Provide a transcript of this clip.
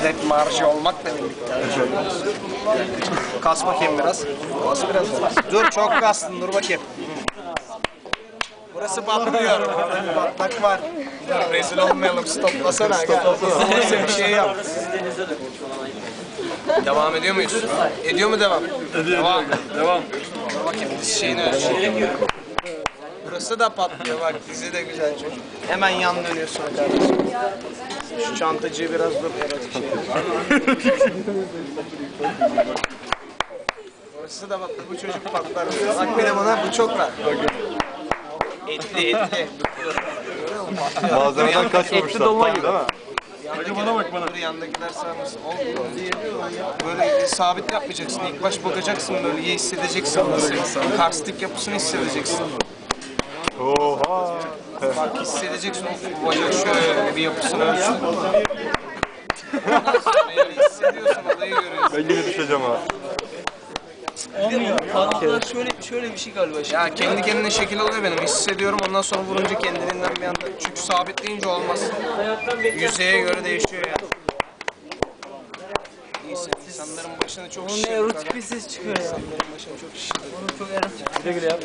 adet marjı olmakla birlikte. Kas bakayım biraz. Kas biraz. Dur çok kastın dur bakayım. Burası patlıyor. Patlak var. Rezil olmayalım stoplasana. Stoplasana. bir şey yap. Devam ediyor muyuz? Ediyor mu devam? Devam. Devam. Dur bakayım diz şeyini ölçelim. Burası da patlıyor bak dizi de güzel çocuk. Hemen yan dönüyorsun kardeşim. Şu çantacıyı biraz dur erotik şey. Da patladı. Bu çocuk patlar. Bak de buna bu çok rahat. Etli etli. Malzemeden kaçmamışlar. Tamam değil mi? Hadi bana bak bana. Yandakiler sarmasın. Oldu. Böyle sabit yapmayacaksın. İlk baş bakacaksın böyle iyi hissedeceksin. Karstik yapısını hissedeceksin. Oha. Bak hissedeceksin o bacak şöyle bir yapısını hissediyorsun olayı görüyorsun. Ben yine düşeceğim ha. Parmaklar şöyle şöyle bir şey galiba. Ya kendi kendine şekil alıyor benim. Hissediyorum ondan sonra vurunca kendiliğinden bir anda. Çünkü sabitleyince olmaz. Yüzeye göre değişiyor ya. Neyse insanların başını çok erotik bir ses çıkıyor ya. İnsanların başını çok şişirdik. Çok erotik. Güle güle yap.